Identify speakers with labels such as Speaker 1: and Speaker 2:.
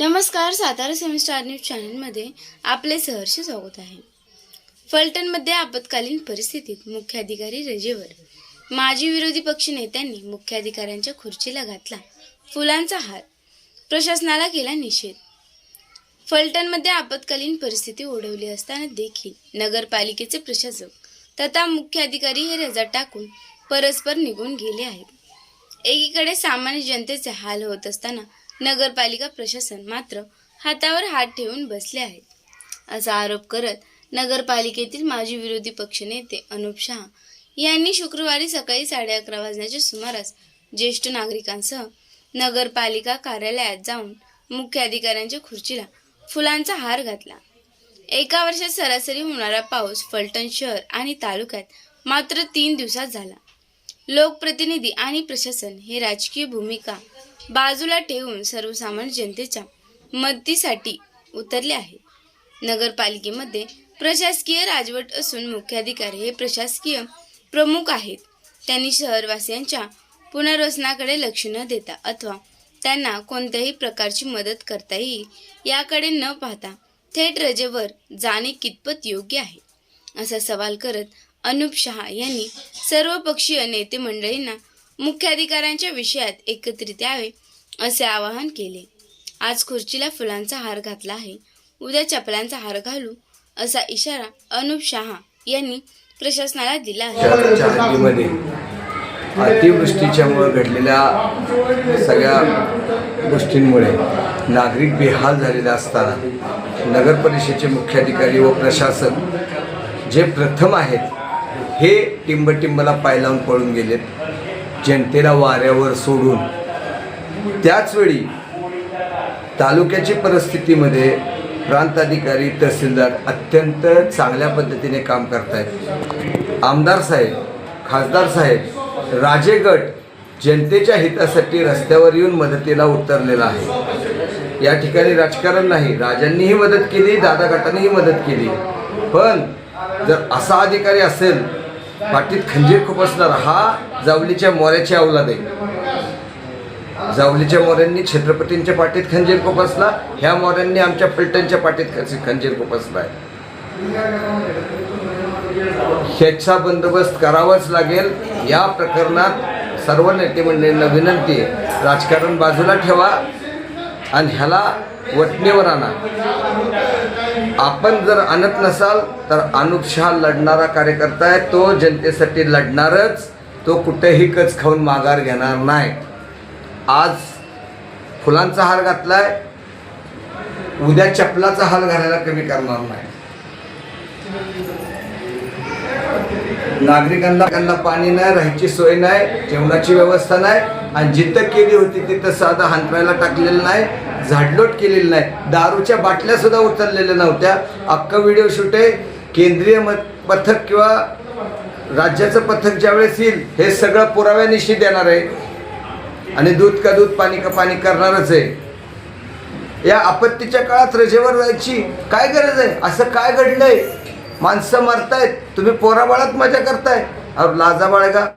Speaker 1: नमस्कार Satara semester news चॅनलमध्ये आपले सहर्ष स्वागत आहे. फलटणमध्ये आपत्कालीन परिस्थितीत मुख्याधिकारी रजेवर. माजी विरोधी पक्ष नेत्यांनी मुख्याधिकाऱ्यांच्या खुर्चीला घातला फुलांचा हार. प्रशासनाला केला निषेध. फलटणमध्ये आपत्कालीन परिस्थिती ओढवली असताना देखील नगरपालिकेचे प्रशासक तथा मुख्याधिकारी हे रजा टाकून परस्पर निघून गेले आहेत. एकीकडे सामान्य जनतेचे हाल होत असताना नगरपालिका प्रशासन मात्र हातावर हात ठेवून बसले आहेत असा आरोप करत नगरपालिकेतील माजी विरोधी पक्षनेते अनुप शहा यांनी शुक्रवारी सकाळी साडे अकरा वाजण्याच्या सुमारास ज्येष्ठ नागरिकांसह नगरपालिका कार्यालयात जाऊन मुख्य अधिकाऱ्यांच्या खुर्चीला फुलांचा हार घातला. एका वर्षात सरासरी होणारा पाऊस फलटण शहर आणि तालुक्यात मात्र तीन दिवसात झाला. लोकप्रतिनिधी आणि प्रशासन हे राजकीय भूमिका बाजूला ठेवून सर्वसामान्य जनतेच्या मदतीसाठी उतरले आहे. नगरपालिकेमध्ये प्रशासकीय राजवट असून मुख्याधिकारी हे प्रशासकीय प्रमुख आहेत. त्यांनी शहरवासियांच्या पुनर्वसनाकडे लक्ष न देता अथवा त्यांना कोणत्याही प्रकारची मदत करता येईल याकडे न पाहता थेट रजेवर जाणे कितपत योग्य आहे? असा सवाल करत अनुप शहा यांनी सर्व पक्षीय नेते मंडळींना मुख्याधिकाऱ्यांच्या विषयात एकत्रित यावे असे आवाहन केले. आज खुर्चीला फुलांचा हार घातला आहे. उद्या चपलांचा हार घालू असा इशारा अनुप शहा यांनी प्रशासनाला दिला आहे.
Speaker 2: शहराच्या अतिवृष्टीच्यामुळे घडलेल्या सगळ्या गोष्टींमुळे नागरिक बेहाल झालेला असताना नगर परिषदेचे मुख्याधिकारी व प्रशासन जे प्रथम आहेत हे टिंबटिंबला पाय लावून पळून गेलेत जनतेला वाऱ्यावर सोडून. त्याचवेळी तालुक्याची परिस्थितीमध्ये प्रांताधिकारी तहसीलदार अत्यंत चांगल्या पद्धतीने काम करतायत. आमदार साहेब खासदार साहेब राजेगट जनतेच्या हितासाठी रस्त्यावर येऊन मदतीला उतरलेला आहे. या ठिकाणी राजकारण नाही राजांनीही मदत केली दादा गटांनीही मदत केली. पण जर असा अधिकारी असेल पाठीत खंजीर खुपसणार हा जावलीच्या मोऱ्याची अवलाद आहे. जावलीच्या मोऱ्यांनी छत्रपतींच्या पाठीत खंजीर खुपसला ह्या मोऱ्यांनी आमच्या फलटणच्या पाठीत खंजी- खंजीर खुपसला आहे ह्याचा बंदोबस्त करावाच लागेल. या प्रकरणात सर्व नेते मंडळींना विनंती राजकारण बाजूला ठेवा आणि ह्याला वटणीवर आणा. आपण जर आणत नसाल तर अनुप शहा लढणारा कार्यकर्ता आहे. तो जनतेसाठी लढणारच. तो कुठेही कच खाऊन माघार घेणार नाही. आज फुलांचा हार घातलाय. उद्या चपलाचा हार घालायला कमी करणार नाही. नागरिकांना त्यांना पाणी नाही राहायची सोय नाही जेवणाची व्यवस्था नाही. आणि जिथं केली होती तिथं साधं हांतरायला टाकलेलं नाही. झाडलोट केलेली नाही. दारूच्या बाटल्या सुद्धा उचललेल्या नव्हत्या. अख्खं व्हिडिओ शूट आहे. केंद्रीय मत पथक किंवा राज्याचं पथक ज्यावेळेस येईल हे सगळं पुराव्यानिशी देणार आहे. आणि दूध का दूध पाणी का पाणी करणारच आहे. या आपत्तीच्या काळात रजेवर जायची काय गरज आहे? असं काय घडलंय? माणसं मरतायत. तुम्ही पोराबाळात मजा करताय. अहो लाजा बाळगा